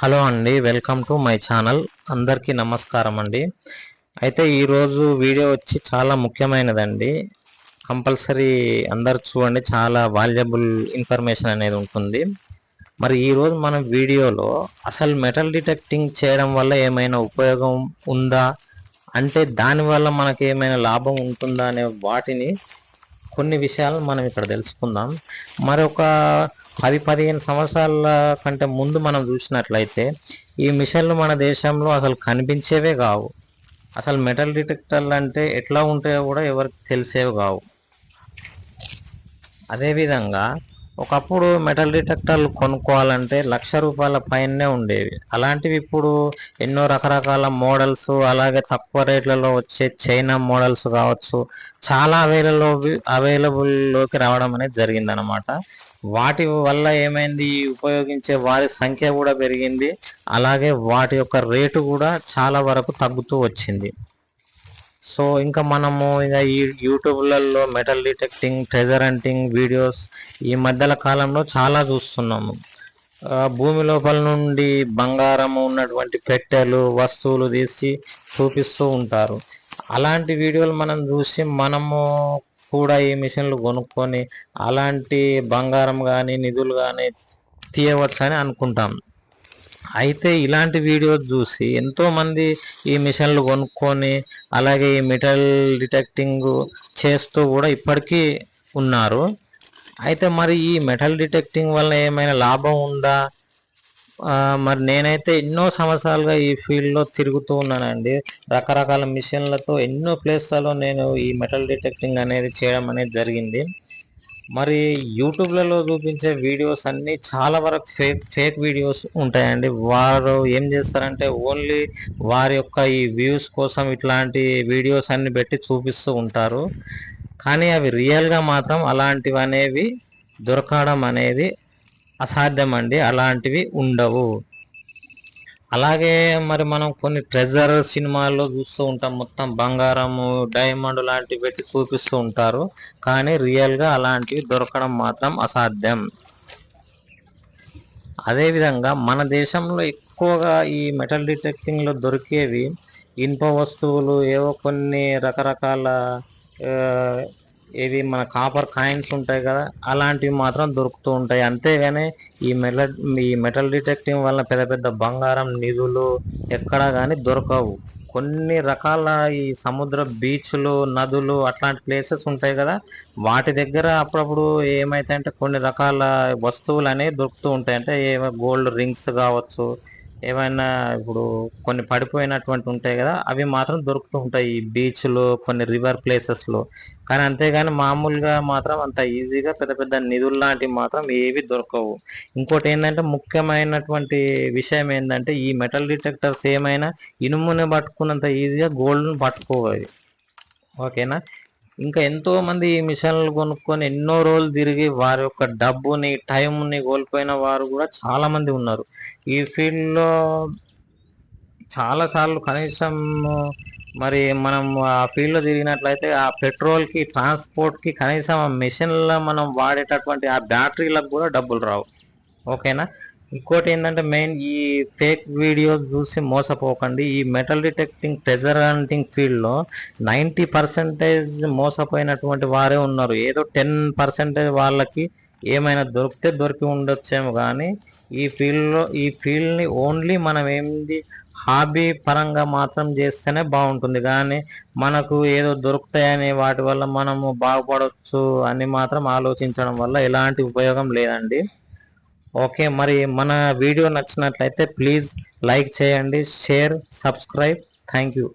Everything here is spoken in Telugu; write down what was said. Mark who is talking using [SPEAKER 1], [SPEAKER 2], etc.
[SPEAKER 1] హలో అండి వెల్కమ్ టు మై ఛానల్. అందరికీ నమస్కారం అండి. అయితే ఈరోజు వీడియో వచ్చి చాలా ముఖ్యమైనదండి. కంపల్సరీ అందరు చూడండి చాలా వాల్యుబుల్ ఇన్ఫర్మేషన్ అనేది ఉంటుంది. మరి ఈరోజు మనం వీడియోలో అసలు మెటల్ డిటెక్టింగ్ చేయడం వల్ల ఏమైనా ఉపయోగం ఉందా? అంటే దానివల్ల మనకి ఏమైనా లాభం ఉంటుందా అనే వాటిని కొన్ని విషయాలు మనం ఇక్కడ తెలుసుకుందాం. మరొక పది పదిహేను సంవత్సరాల కంటే ముందు మనం చూసినట్లయితే ఈ మిషన్లు మన దేశంలో అసలు కనిపించేవే కావు. అసలు మెటల్ డిటెక్టర్లు అంటే ఎట్లా ఉంటాయో కూడా ఎవరికి తెలిసేవి కావు. అదేవిధంగా ఒకప్పుడు మెటల్ డిటెక్టర్లు కొనుక్కోవాలంటే లక్ష రూపాయల పైనే ఉండేవి. అలాంటివి ఇప్పుడు ఎన్నో రకరకాల మోడల్స్ అలాగే తక్కువ రేట్లలో వచ్చే చైనా మోడల్స్ కావచ్చు చాలా అవైలలో అవైలబుల్లోకి రావడం అనేది జరిగిందనమాట వాటి వల్ల ఏమైంది? ఉపయోగించే వారి సంఖ్య కూడా పెరిగింది. అలాగే వాటి యొక్క రేటు కూడా చాలా వరకు తగ్గుతూ వచ్చింది. సో ఇంకా మనము ఇక ఈ యూట్యూబ్లలో metal detecting treasure hunting videos ఈ మధ్యల కాలంలో చాలా చూస్తున్నాము. భూమి లోపల నుండి బంగారం ఉన్నటువంటి పెట్టెలు వస్తువులు తీసి చూపిస్తూ ఉంటారు. అలాంటి వీడియోలు మనం చూసి మనము కూడా ఈ మిషన్లు కొనుక్కొని అలాంటి బంగారం కానీ నిధులు కానీ తీయవచ్చు అని అనుకుంటాం. అయితే ఇలాంటి వీడియోస్ చూసి ఎంతోమంది ఈ మిషన్లు కొనుక్కొని అలాగే ఈ మెటల్ డిటెక్టింగ్ చేస్తూ కూడా ఇప్పటికీ ఉన్నారు. అయితే మరి ఈ మెటల్ డిటెక్టింగ్ వల్ల ఏమైనా లాభం ఉందా? మరి నేనైతే ఎన్నో సంవత్సరాలుగా ఈ ఫీల్డ్లో తిరుగుతూ ఉన్నానండి. రకరకాల మిషన్లతో ఎన్నో ప్లేస్లలో నేను ఈ మెటల్ డిటెక్టింగ్ అనేది చేయడం అనేది జరిగింది. మరి యూట్యూబ్లలో చూపించే వీడియోస్ అన్నీ చాలా వరకు ఫేక్ ఫేక్ వీడియోస్ ఉంటాయండి. వారు ఏం చేస్తారంటే ఓన్లీ వారి యొక్క ఈ వ్యూస్ కోసం ఇట్లాంటి వీడియోస్ అన్ని పెట్టి చూపిస్తూ ఉంటారు. కానీ అవి రియల్గా మాత్రం అలాంటివి అనేవి దొరకడం అనేది అసాధ్యం అండి అలాంటివి ఉండవు. అలాగే మరి మనం కొన్ని ట్రెజర్ సినిమాల్లో చూస్తూ ఉంటాం. మొత్తం బంగారము డైమండ్ లాంటివి పెట్టి చూపిస్తూ ఉంటారు. కానీ రియల్గా అలాంటివి దొరకడం మాత్రం అసాధ్యం. అదేవిధంగా మన దేశంలో ఎక్కువగా ఈ మెటల్ డిటెక్టింగ్లో దొరికేవి ఇనుప వస్తువులు ఏవో కొన్ని రకరకాల ఆ, మన కాపర్ కాయిన్స్ ఉంటాయి కదా అలాంటివి మాత్రం దొరుకుతూ ఉంటాయి. అంతేగాని ఈ మెటల్ ఈ మెటల్ డిటెక్టింగ్ వల్ల పెద్ద పెద్ద బంగారం నిధులు ఎక్కడా కానీ దొరకవు. కొన్ని రకాల ఈ సముద్ర బీచ్లు నదులు అట్లాంటి ప్లేసెస్ ఉంటాయి కదా వాటి దగ్గర అప్పుడప్పుడు ఏమైతే అంటే కొన్ని రకాల వస్తువులు అనేవి దొరుకుతూ ఉంటాయి. అంటే ఏవో గోల్డ్ రింగ్స్ కావచ్చు ఏమైనా ఇప్పుడు కొన్ని పడిపోయినటువంటి ఉంటాయి కదా అవి మాత్రం దొరుకుతూ ఉంటాయి ఈ బీచ్లో కొన్ని రివర్ ప్లేసెస్లో కానీ అంతేగాని మామూలుగా మాత్రం అంత ఈజీగా పెద్ద పెద్ద నిధులు లాంటివి మాత్రం ఏవి దొరకవు. ఇంకోటి ఏంటంటే ముఖ్యమైనటువంటి విషయం ఏంటంటే ఈ మెటల్ డిటెక్టర్స్ ఏమైనా ఇనుముని పట్టుకున్నంత ఈజీగా గోల్డ్ను పట్టుకోవాలి. ఓకేనా? ఇంకా ఎంతో మంది ఈ మిషన్లు కొనుక్కొని ఎన్నో రోజులు తిరిగి వారి యొక్క డబ్బుని టైంని కోల్పోయిన వారు కూడా చాలా మంది ఉన్నారు. ఈ ఫీల్డ్లో చాలాసార్లు కనీసం మరి మనం ఆ ఫీల్డ్లో తిరిగినట్లయితే ఆ పెట్రోల్కి ట్రాన్స్పోర్ట్కి కనీసం ఆ మిషన్లో మనం వాడేటటువంటి ఆ బ్యాటరీలకు కూడా డబ్బులు రావు. ఓకేనా? ఇంకోటి ఏంటంటే మెయిన్ ఈ ఫేక్ వీడియోస్ చూసి మోసపోకండి. ఈ మెటల్ డిటెక్టింగ్ ట్రెజర్ హంటింగ్ ఫీల్డ్లో నైంటీ పర్సెంటేజ్ మోసపోయినటువంటి వారే ఉన్నారు. ఏదో టెన్ పర్సెంటేజ్ వాళ్ళకి ఏమైనా దొరికితే దొరికి ఉండొచ్చేమో కానీ ఈ ఫీల్డ్లో ఈ ఫీల్డ్ని ఓన్లీ మనం ఏంది హాబీ పరంగా మాత్రం చేస్తేనే బాగుంటుంది. కానీ మనకు ఏదో దొరుకుతాయని వాటి వల్ల మనము బాగుపడవచ్చు అని మాత్రం ఆలోచించడం వల్ల ఎలాంటి ఉపయోగం లేదండి. ఓకే మరి మన వీడియో నచ్చినట్లయితే ప్లీజ్ లైక్ చేయండి షేర్ సబ్స్క్రైబ్. Thank you.